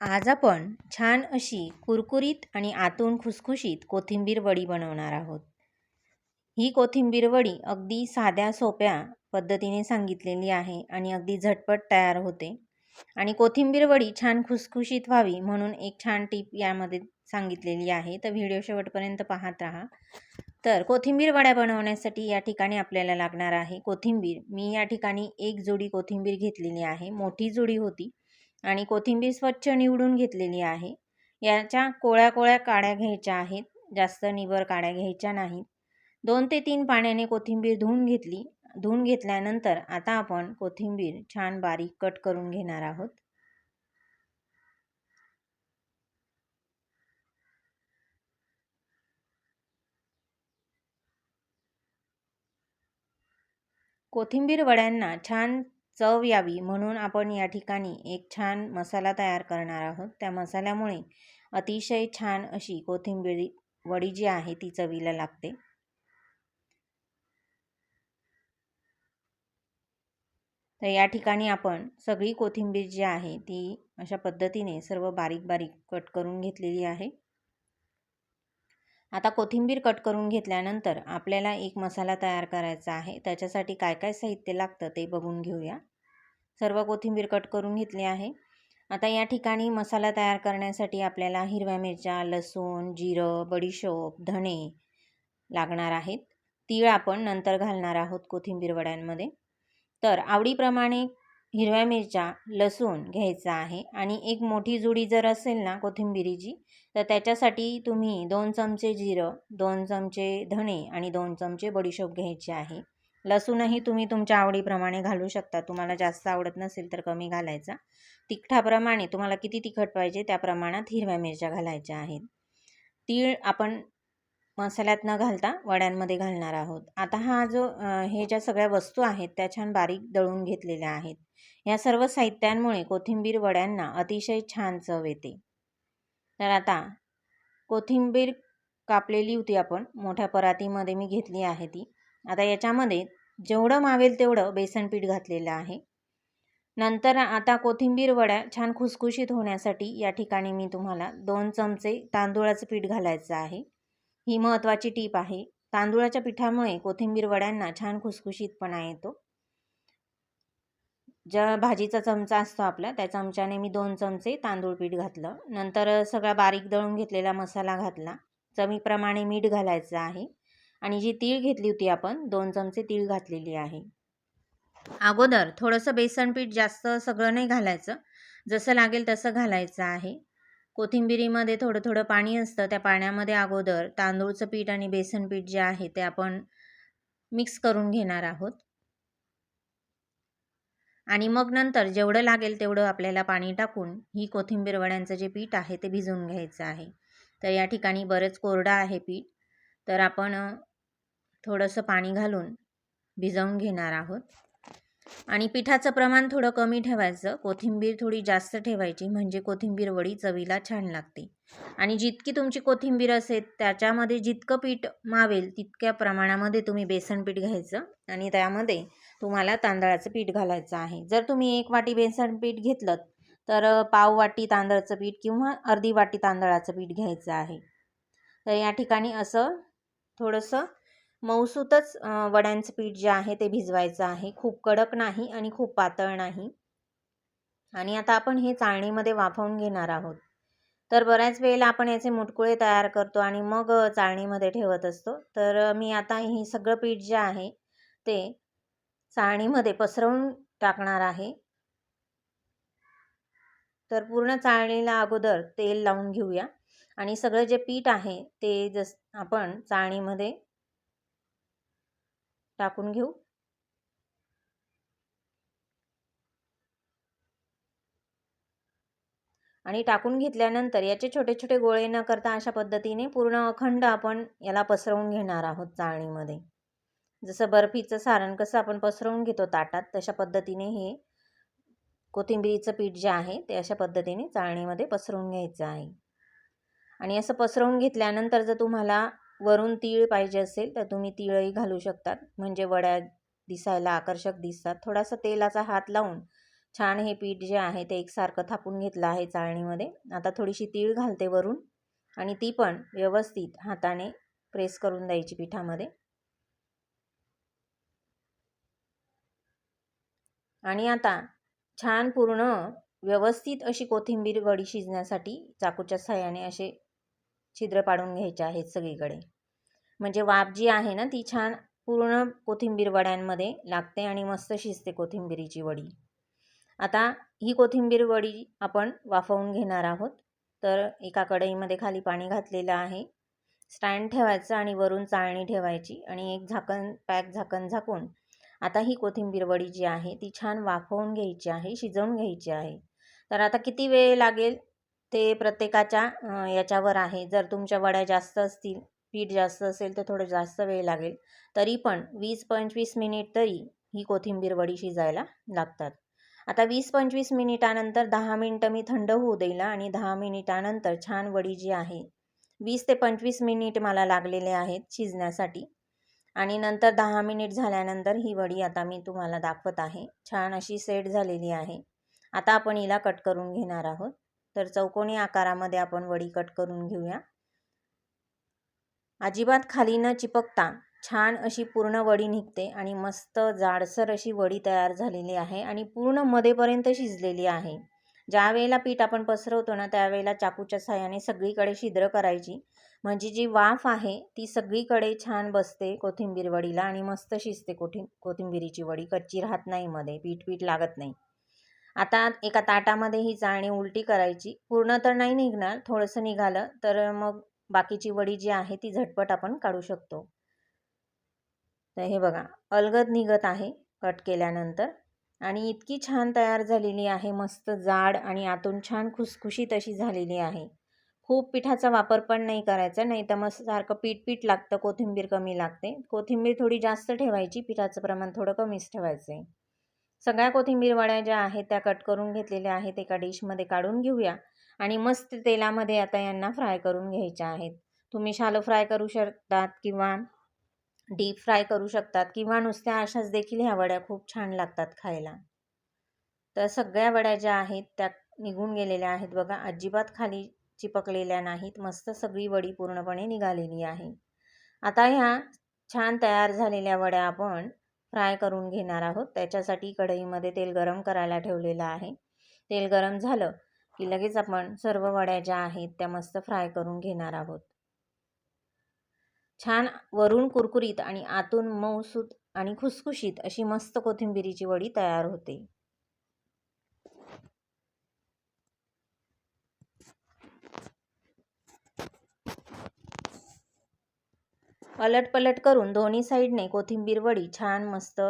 आज आपण छान अशी कुरकुरीत आणि आतून खुसखुशीत कोथिंबीर वडी बनवणार आहोत. ही कोथिंबीर वडी अगदी साध्या सोप्या पद्धतीने सांगितलेली आहे आणि अगदी झटपट तयार होते. आणि कोथिंबीर वडी छान खुसखुशीत व्हावी म्हणून एक छान टीप यामध्ये सांगितलेली आहे. तर व्हिडिओ शेवटपर्यंत पाहत राहा. तर कोथिंबीर वड्या बनवण्यासाठी या ठिकाणी आपल्याला लागणार आहे कोथिंबीर. मी या ठिकाणी एक जोडी कोथिंबीर घेतलेली आहे. मोठी जोडी होती. आणि कोथिंबीर स्वच्छ निवडून घेतलेली आहे. याच्या कोळ्या कोळ्या काड्या घ्यायच्या आहेत. जास्त निबर काड्या घ्यायच्या नाहीत. दोन ते तीन पाण्याने कोथिंबीर धुवून घेतली. धुवून घेतल्यानंतर आता आपण कोथिंबीर छान बारीक कट करून घेणार आहोत. कोथिंबीर वड्यांना छान चव यावी म्हणून आपण या ठिकाणी एक छान मसाला तयार करणार आहोत. त्या मसाल्यामुळे अतिशय छान अशी कोथिंबीर वडी जी आहे ती चवीला लागते. तर या ठिकाणी आपण सगळी कोथिंबीर जी आहे ती अशा पद्धतीने सर्व बारीक बारीक कट करून घेतलेली आहे. आता कोथिंबीर कट करून घेतल्यानंतर आपल्याला एक मसाला तयार करायचा आहे. त्याच्यासाठी काय काय साहित्य लागतं ते बघून घेऊया. सर्व कोथिंबीर कट करून घेतली आहे. आता या ठिकाणी मसाला तयार करण्यासाठी आपल्याला हिरव्या मिरच्या लसूण जिरं बडीशोप धणे लागणार आहेत. तीळ आपण नंतर घालणार आहोत कोथिंबीर वड्यांमध्ये. तर आवडीप्रमाणे हिरव्या मिरच्या लसूण घ्यायचा आहे आणि एक मोठी जुडी जर असेल ना कोथिंबिरीची तर त्याच्यासाठी तुम्ही दोन चमचे जिरं दोन चमचे धणे आणि दोन चमचे बडीशोप घ्यायचे आहे. लसूणही तुम्ही तुमच्या आवडीप्रमाणे घालू शकता. तुम्हाला जास्त आवडत नसेल तर कमी घालायचा. तिखटाप्रमाणे तुम्हाला किती तिखट पाहिजे त्या प्रमाणात हिरव्या मिरच्या घालायच्या आहेत. तीळ आपण मसाल्यात न घालता वड्यांमध्ये घालणार आहोत. आता हा जो हे ज्या सगळ्या वस्तू आहेत त्या छान बारीक दळून घेतलेल्या आहेत. या सर्व साहित्यांमुळे कोथिंबीर वड्यांना अतिशय छान चव येते. तर आता कोथिंबीर कापलेली होती आपण मोठ्या परातीमध्ये मी घेतली आहे ती. आता याच्यामध्ये जेवढं मावेल तेवढं बेसन पीठ घातलेलं आहे. नंतर आता कोथिंबीर वड्या छान खुसखुशीत होण्यासाठी या ठिकाणी मी तुम्हाला दोन चमचे तांदूळाचं पीठ घालायचं आहे. ही महत्त्वाची टीप आहे. तांदूळाच्या पिठामुळे कोथिंबीर वड्यांना छान खुसखुशीतपणा येतो. ज्या भाजीचा चमचा असतो आपला त्या चमच्याने मी दोन चमचे तांदूळ पीठ घातलं. नंतर सगळा बारीक दळून घेतलेला मसाला घातला. चवीप्रमाणे मीठ घालायचं आहे. आणि जी तीळ घेतली होती आपण दोन चमचे तीळ घातलेली आहे. अगोदर थोडंसं बेसन पीठ जास्त सगळं नाही घालायचं. जसं लागेल तसं घालायचं आहे. कोथिंबिरीमध्ये थोडं थोडं पाणी असतं. त्या पाण्यामध्ये अगोदर तांदूळचं पीठ आणि बेसन पीठ जे आहे ते आपण मिक्स करून घेणार आहोत. आणि मग नंतर जेवढं लागेल तेवढं आपल्याला पाणी टाकून ही कोथिंबीर वड्यांचं जे पीठ आहे ते भिजवून घ्यायचं आहे. तर या ठिकाणी बरंच कोरडं आहे पीठ. तर आपण थोडंसं पाणी घालून भिजवून घेणार आहोत. आणि पिठाचं प्रमाण थोडं कमी ठेवायचं. कोथिंबीर थोडी जास्त ठेवायची म्हणजे कोथिंबीर वडी चवीला छान लागते. आणि जितकी तुमची कोथिंबीर असेल त्याच्यामध्ये जितकं पीठ मावेल तितक्या प्रमाणामध्ये तुम्ही बेसन पीठ घ्यायचं. आणि त्यामध्ये तुम्हाला तांदळाचं पीठ घालायचं आहे. जर तुम्ही एक वाटी बेसन पीठ घेतलं तर पाव वाटी तांदळाचं पीठ किंवा अर्धी वाटी तांदळाचं पीठ घ्यायचं आहे. तर या ठिकाणी असं थोडंसं मऊसूतच वड्यांचं पीठ जे आहे ते भिजवायचं आहे. खूप कडक नाही आणि खूप पातळ नाही. आणि आता आपण हे चाळणीमध्ये वाफवून घेणार आहोत. तर बऱ्याच वेळेला आपण याचे मुटकुळे तयार करतो आणि मग चाळणीमध्ये ठेवत असतो. तर मी आता हे सगळं पीठ जे आहे ते चाळणीमध्ये पसरवून टाकणार आहे. तर पूर्ण चाळणीला अगोदर तेल लावून घेऊया. आणि सगळं जे पीठ आहे ते जस आपण चाळणीमध्ये टाकून घेऊ. आणि टाकून घेतल्यानंतर याचे छोटे छोटे गोळे न करता अशा पद्धतीने पूर्ण अखंड आपण याला पसरवून घेणार आहोत चाळणीमध्ये. जसं बर्फीचं सारण कसं आपण पसरवून घेतो ताटात तशा पद्धतीने हे कोथिंबिरीचं पीठ जे आहे ते अशा पद्धतीने चाळणीमध्ये पसरवून घ्यायचं आहे. आणि असं पसरवून घेतल्यानंतर जर तुम्हाला वरून तीळ पाहिजे असेल तर तुम्ही तीळही घालू शकतात. म्हणजे वड्या दिसायला आकर्षक दिसतात. थोडासा तेलाचा हात लावून छान हे पीठ जे आहे ते एकसारखं थापून घेतलं आहे चाळणीमध्ये. आता थोडीशी तीळ घालते वरून आणि ती पण व्यवस्थित हाताने प्रेस करून द्यायची पिठामध्ये. आणि आता छान पूर्ण व्यवस्थित अशी कोथिंबीर वडी शिजण्यासाठी चाकूच्या सहाय्याने असे छिद्र पाडून घ्यायचे आहेत सगळीकडे. म्हणजे वाफ जी आहे ना ती छान पूर्ण कोथिंबीर वड्यांमध्ये लागते आणि मस्त शिजते कोथिंबीरीची वडी. आता ही कोथिंबीर वडी आपण वाफवून घेणार आहोत. तर एका कढईमध्ये खाली पाणी घातलेलं आहे. स्टँड ठेवायचं आणि वरून चाळणी ठेवायची आणि एक झाकण पॅक झाकण झाकून आता ही कोथिंबीर वडी जी आहे ती छान वाफवून घ्यायची आहे शिजवून घ्यायची आहे. तर आता किती वेळ लागेल? ते प्रत्येकाच्या याच्यावर आहे. जर तुमच्या वड्या जास्त असतील पीठ जास्त असेल तर थोडं जास्त वेळ लागेल. तरी पण वीस पंचवीस मिनिट तरी ही कोथिंबीर वडी शिजायला लागतात. आता वीस पंचवीस मिनिटानंतर दहा मिनटं मी थंड होऊ देईल आणि दहा मिनिटानंतर छान वडी जी आहे वीस ते पंचवीस मिनिट मला लागलेले आहेत शिजण्यासाठी. आणि नंतर दहा मिनिट झाल्यानंतर ही वडी आता मी तुम्हाला दाखवत आहे. छान अशी सेट झालेली आहे. आता आपण हिला कट करून घेणार आहोत. तर चौकोनी आकारामध्ये आपण वडी कट करून घेऊया. अजिबात खाली न चिपकता छान अशी पूर्ण वडी निघते आणि मस्त जाडसर अशी वडी तयार झालेली आहे आणि पूर्ण मध्येपर्यंत शिजलेली आहे. ज्या वेळेला पीठ आपण पसरवतो ना त्यावेळेला चाकूच्या साह्याने सगळीकडे छिद्र करायची. म्हणजे जी वाफ आहे ती सगळीकडे छान बसते कोथिंबीर वडीला आणि मस्त शिजते कोथिं कोथिंबिरीची वडी. कच्ची राहत नाही मध्ये पीठ पीठ लागत नाही. आता एका ताटामध्ये ही चाळणी उलटी करायची. पूर्ण तर नाही निघणार थोडंसं निघालं तर मग बाकीची वडी जी आहे ती झटपट आपण काढू शकतो. तर हे बघा अलगद निघत आहे कट केल्यानंतर. आणि इतकी छान तयार झालेली आहे मस्त जाड आणि आतून छान खुसखुशीत अशी झालेली आहे. खूप पिठाचा वापर पण नाही करायचा नाही तर मग सारखं पीठ पीठ लागतं कोथिंबीर कमी लागते. कोथिंबीर थोडी जास्त ठेवायची पिठाचं प्रमाण थोडं कमीच ठेवायचं आहे सगळ्या कोथिंबीरवड्या ज्या आहेत त्या कट करून घेतलेल्या आहेत एका डिशमध्ये काढून घेऊया. आणि मस्त तेलामध्ये आता यांना फ्राय करून घ्यायच्या आहेत. तुम्ही शालो फ्राय करू शकतात किंवा डीप फ्राय करू शकतात किंवा नुसत्या अशाच देखील ह्या वड्या खूप छान लागतात खायला. तर सगळ्या वड्या ज्या आहेत त्या निघून गेलेल्या आहेत. बघा अजिबात खाली चिपकलेल्या नाहीत. मस्त सगळी वडी पूर्णपणे निघालेली आहे. आता ह्या छान तयार झालेल्या वड्या आपण फ्राय करून घेणार आहोत. त्याच्यासाठी कढईमध्ये तेल गरम करायला ठेवलेलं आहे. तेल गरम झालं की लगेच आपण सर्व वड्या ज्या आहेत त्या मस्त फ्राय करून घेणार आहोत. छान वरून कुरकुरीत आणि आतून मऊसूत आणि खुसखुशीत अशी मस्त कोथिंबिरीची वडी तयार होते. पलटपलट करून दोन्ही साईडने कोथिंबीर वडी छान मस्त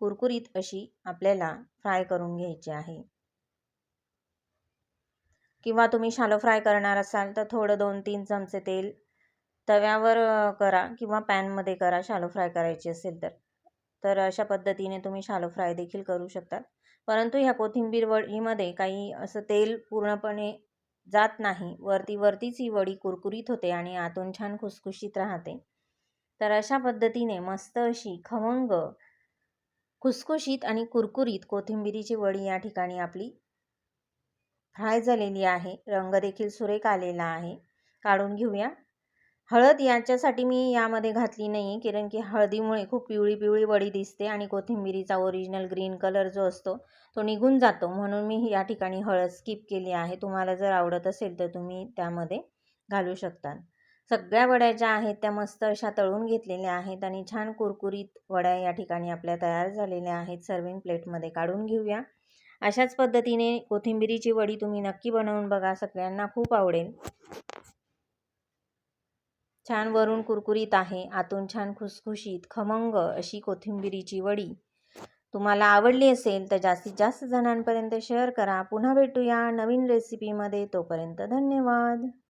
कुरकुरीत अशी आपल्याला फ्राय करून घ्यायची आहे. किंवा तुम्ही शालो फ्राय करणार असाल तर थोडं दोन तीन चमचे तेल तव्यावर करा किंवा पॅनमध्ये करा शालो फ्राय करायची असेल तर. तर अशा पद्धतीने तुम्ही शालो फ्राय देखील करू शकता. परंतु ह्या कोथिंबीर वडीमध्ये काही असं तेल पूर्णपणे जात नाही. वरती वरतीच ही वडी कुरकुरीत होते आणि आतून छान खुसखुशीत राहते. तर अशा पद्धतीने मस्त अशी खमंग खुसखुशीत आणि कुरकुरीत कोथिंबिरीची वडी या ठिकाणी आपली फ्राय झालेली आहे. रंग देखील सुरेख आलेला आहे. काढून घेऊया. हळद याच्यासाठी मी यामध्ये घातली नाही कारण की हळदीमुळे खूप पिवळी पिवळी वडी दिसते आणि कोथिंबिरीचा ओरिजिनल ग्रीन कलर जो असतो तो निघून जातो. म्हणून मी या ठिकाणी हळद स्किप केली आहे. तुम्हाला जर आवडत असेल तर तुम्ही त्यामध्ये घालू शकता. सगळ्या वड्या ज्या आहेत त्या मस्त अशा तळून घेतलेल्या आहेत आणि छान कुरकुरीत वड्या या ठिकाणी आपल्या तयार झालेल्या आहेत. सर्विंग प्लेटमध्ये काढून घेऊया. अशाच पद्धतीने कोथिंबिरीची वडी तुम्ही नक्की बनवून बघा. सगळ्यांना खूप आवडेल. छान वरून कुरकुरीत आहे. आतून छान खुसखुशीत खमंग अशी कोथिंबिरीची वडी. तुम्हाला आवडली असेल तर जास्तीत जास्त जणांपर्यंत शेअर करा. पुन्हा भेटूया नवीन रेसिपीमध्ये तोपर्यंत धन्यवाद.